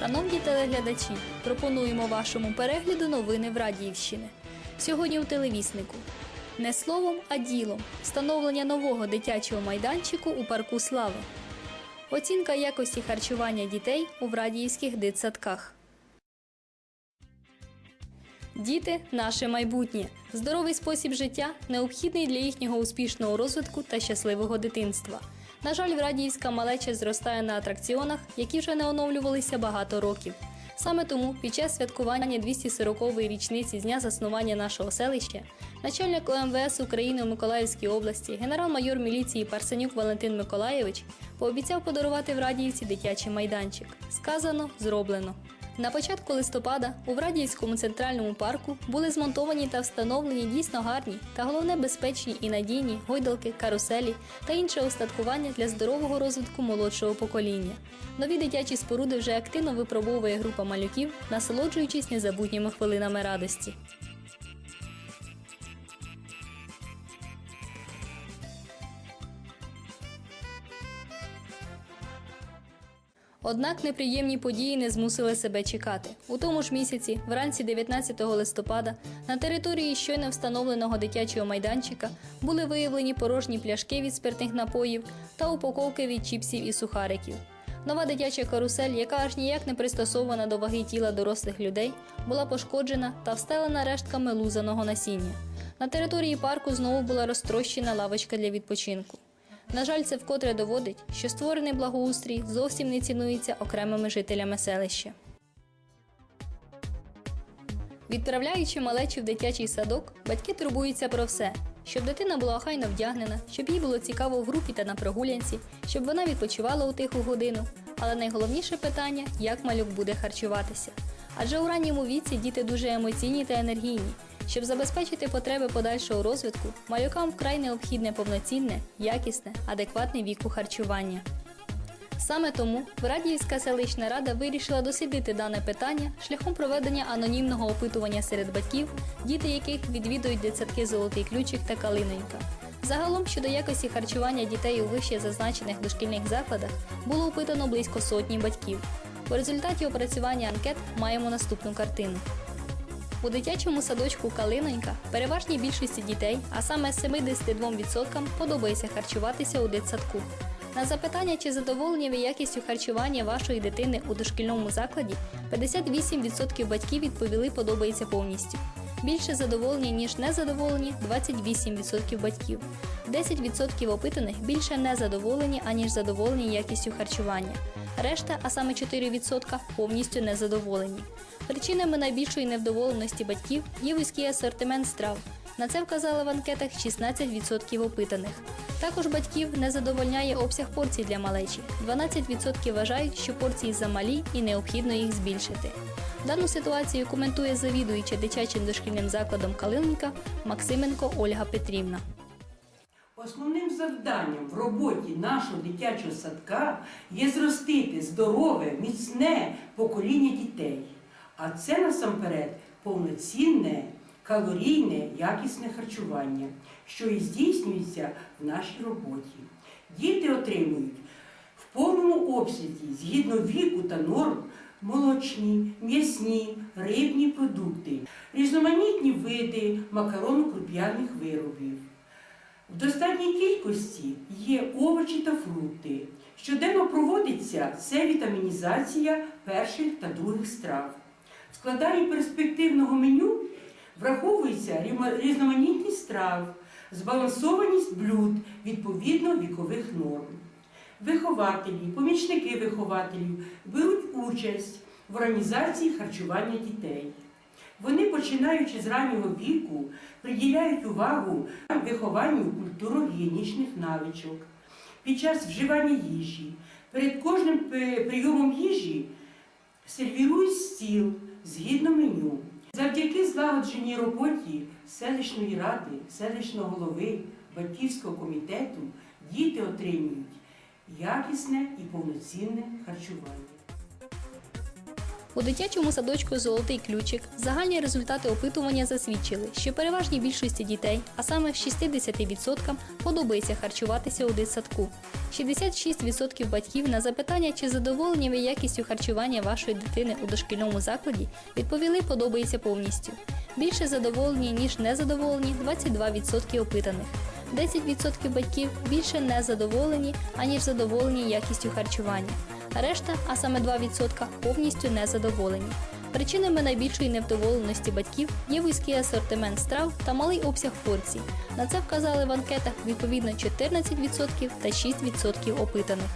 Шановні телеглядачі, пропонуємо вашому перегляду новини в Радіївщини. Сьогодні у телевіснику. Не словом, а ділом. Встановлення нового дитячого майданчику у парку Слави. Оцінка якості харчування дітей у Врадіївських дитсадках. Діти наше майбутнє. Здоровий спосіб життя необхідний для їхнього успішного розвитку та щасливого дитинства. На жаль, Врадіївська малеча зростає на атракціонах, які вже не оновлювалися багато років. Саме тому під час святкування 240-ї річниці з дня заснування нашого селища начальник ОМВС України у Миколаївській області, генерал-майор міліції Парсенюк Валентин Миколаєвич пообіцяв подарувати в Радіївці дитячий майданчик. Сказано, зроблено. На початку листопада у Врадівському центральному парку були змонтовані та встановлені дійсно гарні та головне безпечні і надійні гойдалки, каруселі та інше устаткування для здорового розвитку молодшого покоління. Нові дитячі споруди вже активно випробовує група малюків, насолоджуючись незабутніми хвилинами радості. Однак неприємні події не змусили себе чекати. У тому ж місяці, вранці 19 листопада, на території щойно встановленого дитячого майданчика були виявлені порожні пляшки від спиртних напоїв та упаковки від чіпсів і сухариків. Нова дитяча карусель, яка аж ніяк не пристосована до ваги тіла дорослих людей, була пошкоджена та встелена рештками лузаного насіння. На території парку знову була розтрощена лавочка для відпочинку. На жаль, це вкотре доводить, що створений благоустрій зовсім не цінується окремими жителями селища. Відправляючи малечу в дитячий садок, батьки турбуються про все, щоб дитина була охайно вдягнена, щоб їй було цікаво в групі та на прогулянці, щоб вона відпочивала у тиху годину. Але найголовніше питання як малюк буде харчуватися. Адже у ранньому віці діти дуже емоційні та енергійні. Щоб забезпечити потреби подальшого розвитку, малюкам вкрай необхідне повноцінне, якісне, адекватне віку харчування. Саме тому Врадіївська селищна рада вирішила дослідити дане питання шляхом проведення анонімного опитування серед батьків, діти яких відвідують дитсадки Золотий ключик та Калинонька. Загалом щодо якості харчування дітей у вище зазначених дошкільних закладах було опитано близько сотні батьків. У результаті опрацювання анкет маємо наступну картину. У дитячому садочку Калинонька переважній більшості дітей, а саме 72% подобається харчуватися у дитсадку. На запитання, чи задоволені ви якістю харчування вашої дитини у дошкільному закладі, 58% батьків відповіли подобається повністю. Більше задоволені, ніж незадоволені 28% батьків. 10% опитаних більше не задоволені, аніж задоволені якістю харчування. Решта, а саме 4%, повністю незадоволені. Причинами найбільшої невдоволеності батьків є вузький асортимент страв. На це вказали в анкетах 16% опитаних. Також батьків не задовольняє обсяг порцій для малечі. 12% вважають, що порції замалі і необхідно їх збільшити. Дану ситуацію коментує завідуюча дитячим дошкільним закладом Калинка Максименко Ольга Петрівна. Основним завданням в роботі нашого дитячого садка є зростити здорове, міцне покоління дітей. А це насамперед повноцінне, калорійне, якісне харчування, що і здійснюється в нашій роботі. Діти отримують в повному обсязі, згідно віку та норм, молочні, м'ясні, рибні продукти, різноманітні види макаронно-круп'яних виробів. В достатній кількості є овочі та фрукти. Щоденно проводиться С-вітамінізація перших та других страв. В складанні перспективного меню враховується різноманітність страв, збалансованість блюд відповідно вікових норм. Вихователі, помічники вихователів беруть участь в організації харчування дітей. Вони, починаючи з раннього віку, приділяють увагу вихованню культурно-гігієнічних навичок. Під час вживання їжі, перед кожним е, прийомом їжі сервірують стіл згідно меню. Завдяки злагодженій роботі селищної ради, селищного голови, батьківського комітету діти отримують якісне і повноцінне харчування. У дитячому садочку Золотий ключик загальні результати опитування засвідчили, що переважній більшості дітей, а саме 60% подобається харчуватися у дитсадку. 66% батьків на запитання, чи задоволені ви якістю харчування вашої дитини у дошкільному закладі, відповіли подобається повністю. Більше задоволені, ніж незадоволені 22% опитаних. 10% батьків більше не задоволені, аніж задоволені якістю харчування. Решта, а саме 2%, повністю не задоволені. Причинами найбільшої невдоволеності батьків є вузький асортимент страв та малий обсяг порцій. На це вказали в анкетах відповідно 14% та 6% опитаних.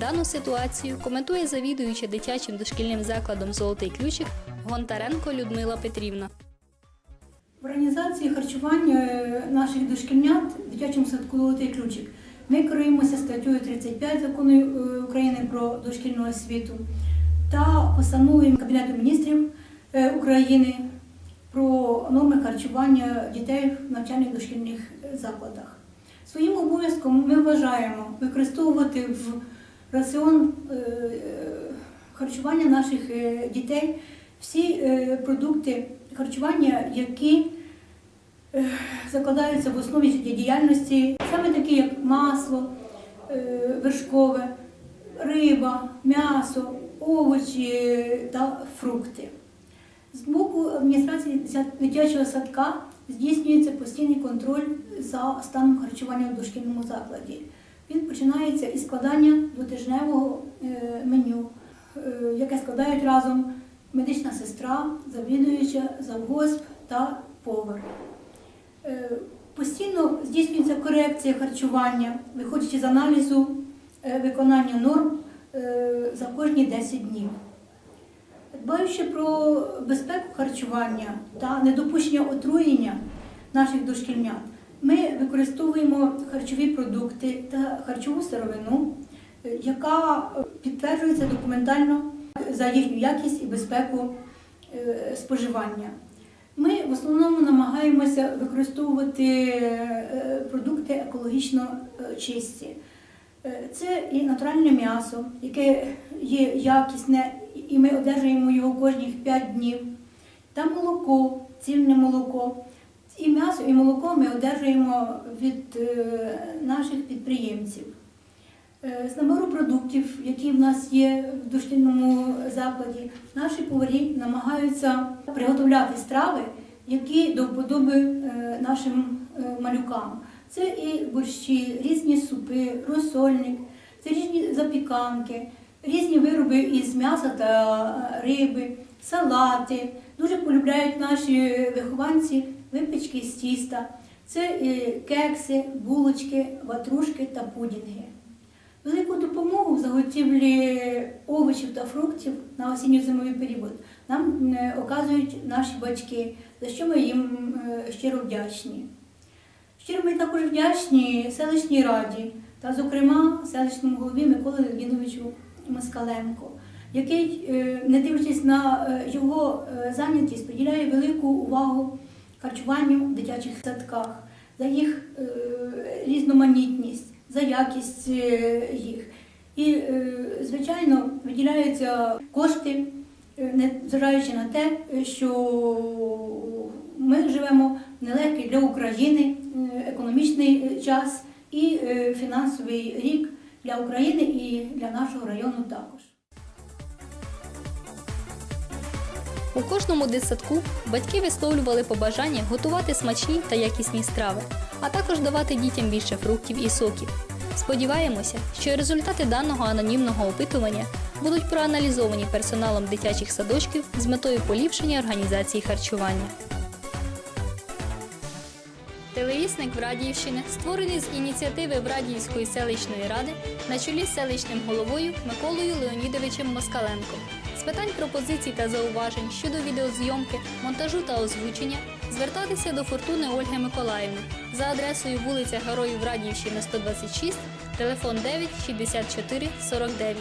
Дану ситуацію коментує завідуюча дитячим дошкільним закладом Золотий ключик Гонтаренко Людмила Петрівна. В організації харчування е, наших дошкільнят в дитячому садку «Золотий ключик» ми керуємося статтею 35 закону е, України про дошкільну освіту та постановою Кабінету міністрів е, України про норми харчування дітей в навчальних дошкільних закладах. Своїм обов'язком ми вважаємо використовувати в раціон е, харчування наших дітей всі продукти харчування, які закладаються в основі життєдіяльності, саме такі, як масло, е, вершкове, риба, м'ясо, овочі та фрукти. З боку адміністрації дитячого садка здійснюється постійний контроль за станом харчування в дошкільному закладі. Він починається із складання двотижневого е, меню, е, яке складають разом медична сестра, завідуюча, завгосп та повар. Е, Постійно здійснюється корекція харчування, виходячи з аналізу е, виконання норм е, за кожні 10 днів. Дбаючи про безпеку харчування та недопущення отруєння наших дошкільнят, ми використовуємо харчові продукти та харчову сировину, яка підтверджується документально за їхню якість і безпеку споживання. Ми в основному намагаємося використовувати е, продукти екологічно е, чисті. Е, Це і натуральне м'ясо, яке є якісне, і ми одержуємо його кожних 5 днів. Та молоко, цільне молоко. І м'ясо, і молоко ми одержуємо від наших підприємців. Е, З набору продуктів, які в нас є в дошкільному закладі, наші поварі намагаються приготовляти страви, які до вподоби е, нашим е, малюкам. Це і борщі, різні супи, розсольник, це різні запіканки, різні вироби із м'яса та риби, салати. Дуже полюбляють наші вихованці випічки з тіста. Це кекси, булочки, ватрушки та пудінги. Велику допомогу в заготівлі овочів та фруктів на осінньо-зимовий період нам е, оказують наші батьки, за що ми їм е, щиро вдячні. Щиро ми також вдячні селищній раді та, зокрема, селищному голові Миколі Леонідовичу Москаленко, який, е, не дивлячись на його зайнятість, приділяє велику увагу харчуванню в дитячих садках, за їх різноманітність, за якість е, їх. І, е, звичайно, виділяються кошти, е, незважаючи на те, що ми живемо в нелегкий для України економічний час і фінансовий рік для України і для нашого району також. У кожному дитсадку батьки висловлювали побажання готувати смачні та якісні страви, а також давати дітям більше фруктів і соків. Сподіваємося, що результати даного анонімного опитування будуть проаналізовані персоналом дитячих садочків з метою поліпшення організації харчування. Телевісник Врадіївщини створений з ініціативи Врадіївської селищної ради на чолі з селищним головою Миколою Леонідовичем Москаленком. Питань пропозицій та зауважень щодо відеозйомки, монтажу та озвучення звертатися до Фортуни Ольги Миколаївни за адресою вулиця Героїв Радіївщини 126, телефон 9 64 49.